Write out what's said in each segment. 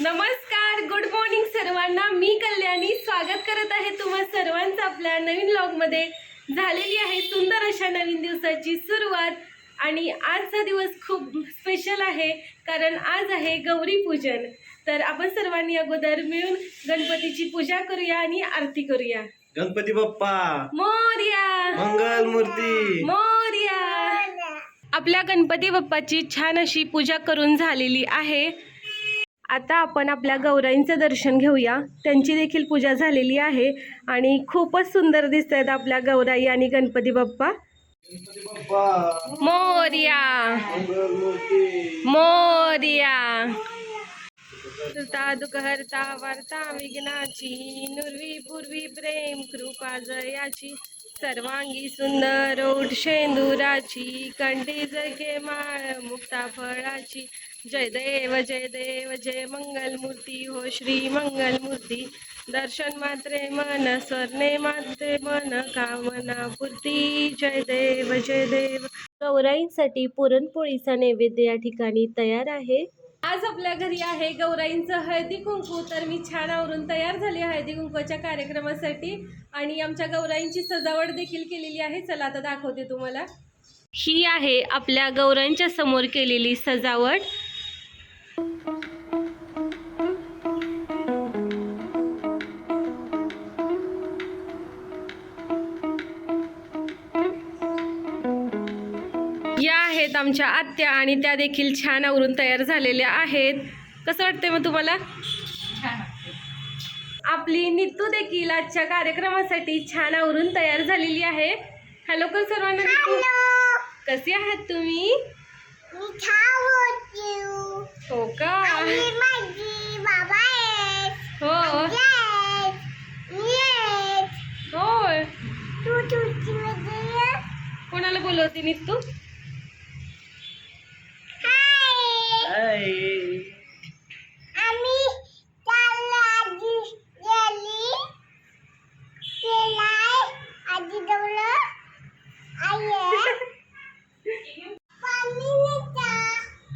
नमस्कार good morning सर्वांना. मी कल्याणी. स्वागत करत आहे तुम्हा सर्वांचं आपल्या नवीन ब्लॉगमध्ये झालेली आहे सुंदर अशा नवीन दिवसाची सुरुवात. आणि आजचा दिवस खूप स्पेशल आहे कारण आज आहे गौरी पूजन. तर आपण सर्वांनी अगोदर मिळून गणपतीची पूजा करूया आणि आरती करूया. गणपती बाप्पा. मोर्या. मंगल मूर्ती मोर्या. आपल्या गणपती बाप्पाची छान अशी पूजा करून झालेली आहे. आता आपण आपल्या गौराईंचं दर्शन घेऊया. त्यांची देखील पूजा झालेली आहे आणि खूपच सुंदर दिसत आहेत आपल्या गौराई आणि गणपती बाप्पा. मोर्या. मोर्या. सुता वार्ता विघ्नाची नुरवी पूर्वी प्रेम कृपा जयाची सर्वांगी सुंदर ओढ शेंदुराची कंठी जगे माळ मुक्ता फळाची जय देव जय देव जय मंगल मूर्ती हो श्री मंगल मूर्ती दर्शन मात्रे मन स्वर्णे मात्रे मन कामना पूर्ती. जय देव जय देव. गौराईंसाठी पुरणपोळीचा नैवेद्य या ठिकाणी तयार आहे. आज आपल्या घरी आहे गौराईंचं हळदी कुंकू तर मी छान आवरून तयार झाली आहे हळदी कुंकूच्या कार्यक्रमासाठी. आणि आमच्या गौराईंची सजावट देखील केलेली आहे. चला आता दाखवते तुम्हाला. ही आहे आपल्या गौरांच्या समोर केलेली सजावट. आहेत आमच्या आत्या आणि त्या देखील छान आवरून तयार झालेल्या आहेत. कसं वाटतंय मग तुम्हाला? आपली नितू देखील आजच्या कार्यक्रमासाठी छान आवरून तयार झालेली आहे. हॅलो कर सर्वांना नितू कसे आहात तुम्ही? हो का? हो. होय. कोणाला बोलवते नितू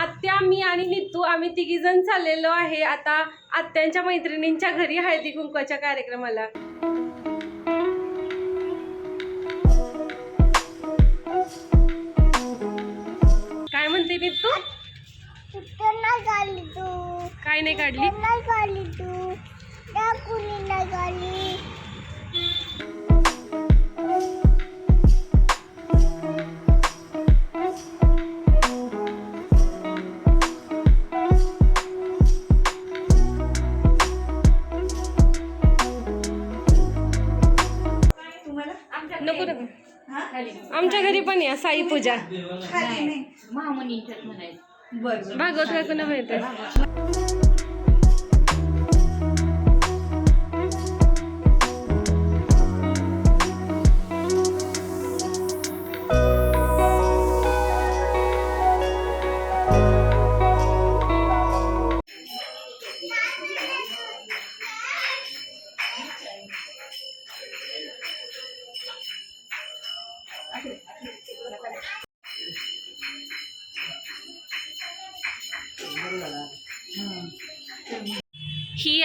आत्या मी आणि नितू आम्ही तिघी जण चाललेलो आहे. आता आत्यांच्या मैत्रिणींच्या घरी हळदी कुंकवाच्या कार्यक्रमाला. काय म्हणते नितू? काय नाही काढली. नको साई पूजा. भागवत काकूना माहिती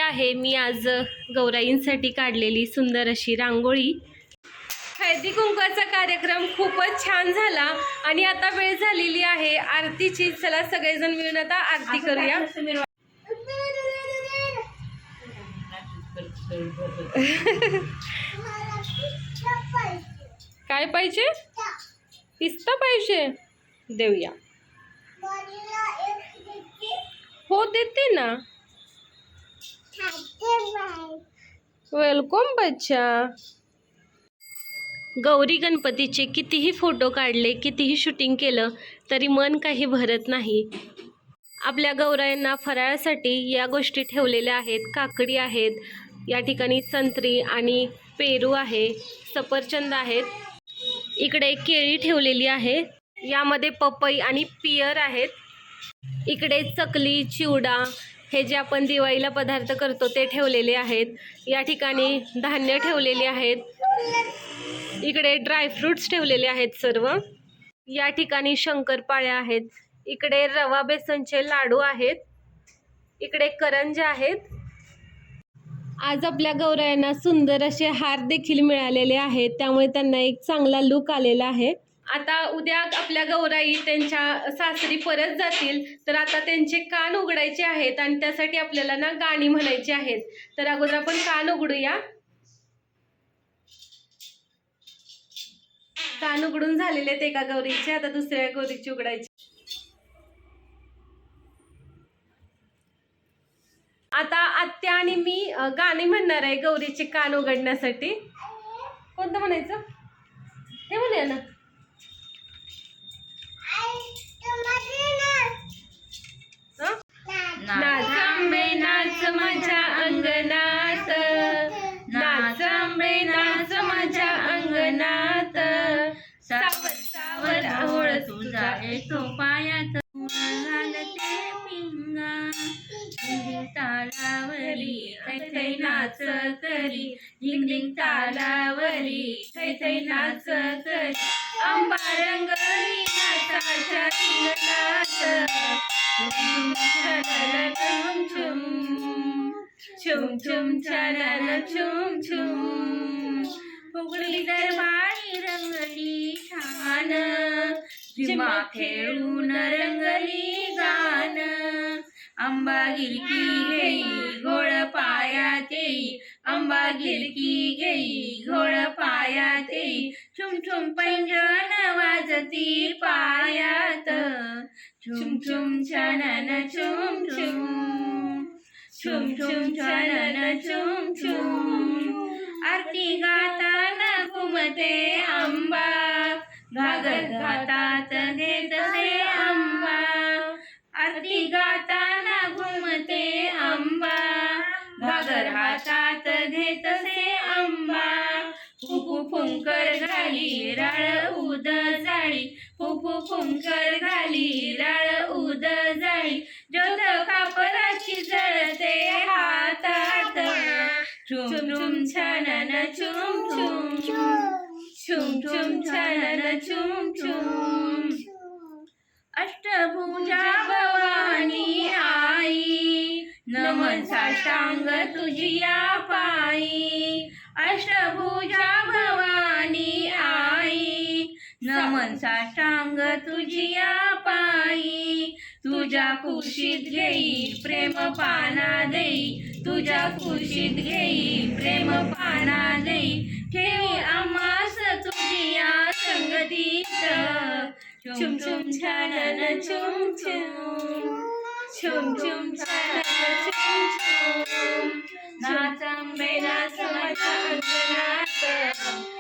आहे. मी आज गौराईंसाठी काढलेली सुंदर अशी रांगोळी. हळदी कुंकवाचा कार्यक्रम खूपच छान झाला आणि आता वेळ झालेली आहे आरतीची. चला सगळेजण मिळून आता आरती करूया. काय पाहिजे? पिस्ता पाहिजे. देऊया. हो देते ना. वेलकम बच्चा. गौरी गणपतीचे कितीही फोटो काढले कितीही शूटिंग केलं तरी मन काही भरत नाही. आपल्या गौरायांना फराळासाठी या गोष्टी ठेवलेल्या आहेत काकडी आहेत. या ठिकाणी संत्री आणि पेरू आहे सफरचंद आहेत. इकडे केळी ठेवलेली आहे. यामध्ये पपई आणि पियर आहेत. इकडे चकली चिवडा हे जे आपण दिवाळीला पदार्थ करतो ते ठेवलेले आहेत. या ठिकाणी धान्य ठेवलेले आहेत. इकडे ड्रायफ्रूट्स ठेवलेले आहेत सर्व. या ठिकाणी शंकरपाळ्या आहेत. इकडे रवा बेसनचे लाडू आहेत. इकडे करंजे आहेत. आज आपल्या गौरायांना सुंदर असे हार देखील मिळालेले आहेत. त्यामुळे त्यांना एक चांगला लुक आलेला आहे. आता उद्या आपल्या गौराई त्यांच्या सासरी परत जातील तर आता त्यांचे कान उघडायचे आहेत आणि त्यासाठी आपल्याला ना गाणी म्हणायची आहेत. तर अगोदर आपण कान उघडूया. कान उघडून झालेले आहेत एका गौरीचे आता दुसऱ्या गौरीची उघडायची. आता आत्या आणि मी गाणी म्हणणार आहे गौरीचे कान उघडण्यासाठी. कोणतं म्हणायचं? हे म्हणूया ना हं? नाच नाच माझ्या अंगणात. नाच माझ्या अंगणात. सावर सावर तुझा येतो पायात. घालते पिंगा. तालावरी थै नाच करी. झिंग तालावरी नाच करी. रंगली नाचाच्या रिंगणात. छुम छुम छुम छुम छान छुम छुम फुगडी दरबारी रंगली छान जिमा खेळून रंगली गान आंबा गिरकी घेई घोळ पायात येई आंबा गिरकी घेई घोळ पायात येई छुम छुम पैंजण वाजती पायात. छुम छुम छानन छुम छुम छुम छुम छानन छुम छुम आरती गाताना घुमते आंबा घागर घातात घेतसे आंबा आरती गाताना घुमते आंबा घागर हातात घेतसे आंबा फुफू फुंकर घाली राळ उद जाळी फुफू फुंकर झाली राळ उद जाळी. ज्योत कापराची जळते हातात. चुम चुम छानन चुम चुम चुम चुम छानन चुम चुम अष्टभुजा भवानी आई नमन साष्टांग तुझी या पायी. अष्टभुजा भवानी आई नमन साष्टांग तुझिया पायी तुझ्या कुशीत घेई प्रेम पाना देई. तुझ्या कुशीत घेई प्रेम पाना देई. ठेवी आमास तुझिया संगतीत. छुम छुम छानन छुम छुम. छुम छुम छानन छुम छुम. नाचांबे नाच माझ्या अंगणात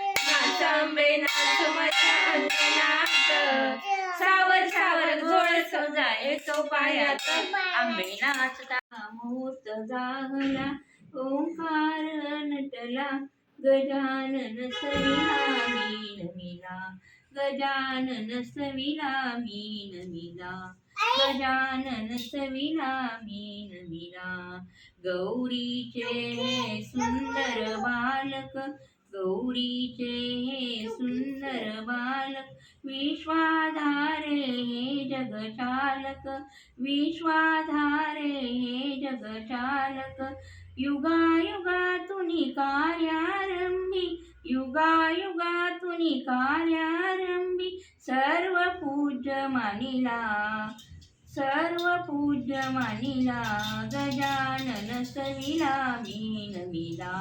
नाचांबे नाच माझ्या सावर सावर गोळ सजा येतो पायात. आंबे नाचता मुहूर्त जागला ओंकार नटला गजानन सविला मीन मिला. गजानन सविला मीन मिला. गजानन सविला मीन मिला. गौरीचे सुंदर बालक गौरीचे हे सुंदर बालक विश्वाधारे हे जगचालक विश्वाधारे हे जगचालक युगायुगातुनी कार्यारंभी युगायुगातुनी कार्यारंभी सर्व पूज्य मानिला सर्व पूज्य मानिला गजानन सविला मी मिला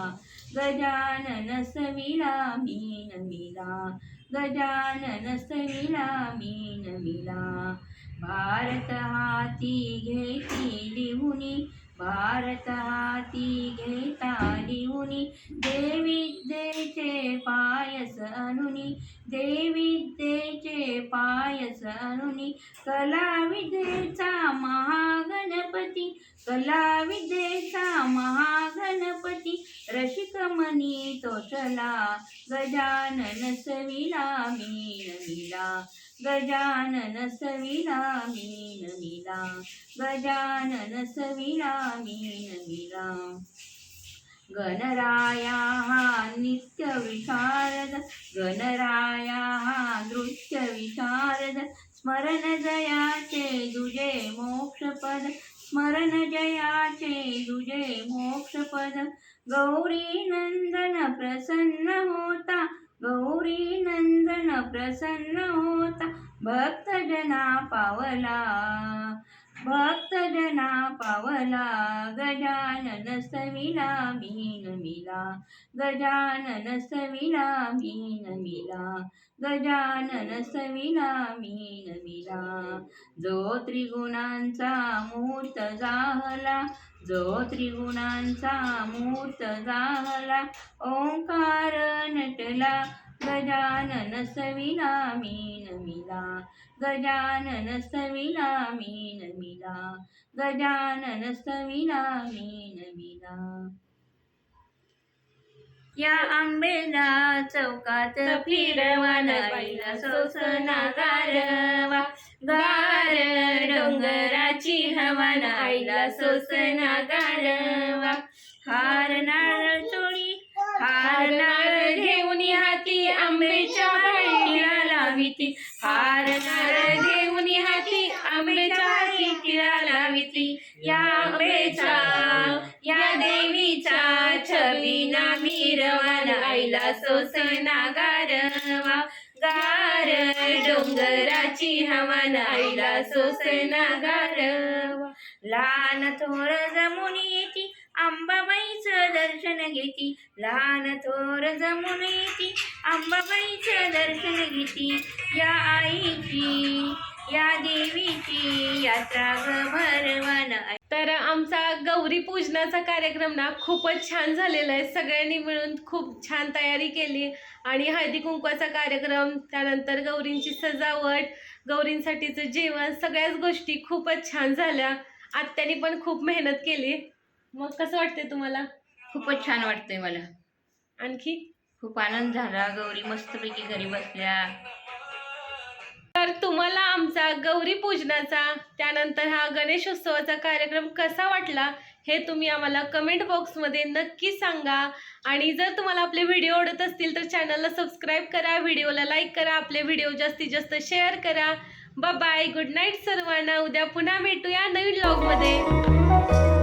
गजानन सविला मीन मिला गजानन सविला मीन मिला भारत हाती घेती लिहुनी भारत हाती घेता लिहुनी। देविद्येचे पायस अनुनी देविद्येचे पायस अनुनी। कलाविदेचा महागणपती कलाविदेचा महा गजानन सविला मीन मिला गजानन सविला मीन मिला गजानन सविला मीन मिला गणराया हा नित्य विशारद गणराया हा नृत्य विशारद स्मरण जयाचे दुजे मोक्षपद स्मरण जयाचे दुजे मोक्षपद गौरी नंदन प्रसन्न होता गौरी नंदन प्रसन्न होता भक्तजना पावला. भक्तजना पावला गजानन सविला मीन मिला. गजानन सविला मीन मिला. गजानन सविला मीन मिला. जो त्रिगुणांचा मूर्त जाहला जो त्रिगुणांचा मूर्त जाहला ओंकार नटला गजानन सविला मीन मिला गजानन सविला मीन मिला गजानन सविला मीन मिला. या आंबेला चौकात फिरवान बाईला सोसना गारवा गार डोंगराची हवान आईला सोसना गारवा हार नारळ चोळी हार लाविती हार नारळ घेऊन हाती आंब्याच्या हाती तिला लाविती. या आंबेचा या देवीच्या छबीना मिरवान आईला सोसना गारवा. गार डोंगराची हवान आईला सोसना गारवा. लहान थोर जमुनी येती अंबाबाईचं दर्शन घेती लहान थोर जमून येती. अंबाबाईचं दर्शन घेती या आईची या देवीची यात्रा ग भरवान तर आमचा गौरी पूजनाचा कार्यक्रम ना खूपच छान झालेला आहे. सगळ्यांनी मिळून खूप छान तयारी केली. आणि हळदी कुंकवाचा कार्यक्रम त्यानंतर गौरींची सजावट गौरींसाठीचं जेवण सगळ्याच गोष्टी खूपच छान झाल्या. आत्यानी पण खूप मेहनत केली. मग कसं वाटतंय तुम्हाला? खूपच छान वाटतंय मला. आणखी? खूप आनंद झाला. गौरी मस्तपैकी घरी बसल्या. तर तुम्हाला आमचा गौरी पूजनाचा त्यानंतर हा गणेशोत्सवाचा कार्यक्रम कसा वाटला हे तुम्ही आम्हाला कमेंट बॉक्समध्ये नक्की सांगा. आणि जर तुम्हाला आपले व्हिडिओ आवडत असतील तर चॅनलला सबस्क्राईब करा. व्हिडिओला लाईक करा. आपले व्हिडिओ जास्तीत जास्त शेअर करा. बाय गुड नाईट सर्वांना. उद्या पुन्हा भेटूया नवीन ब्लॉगमध्ये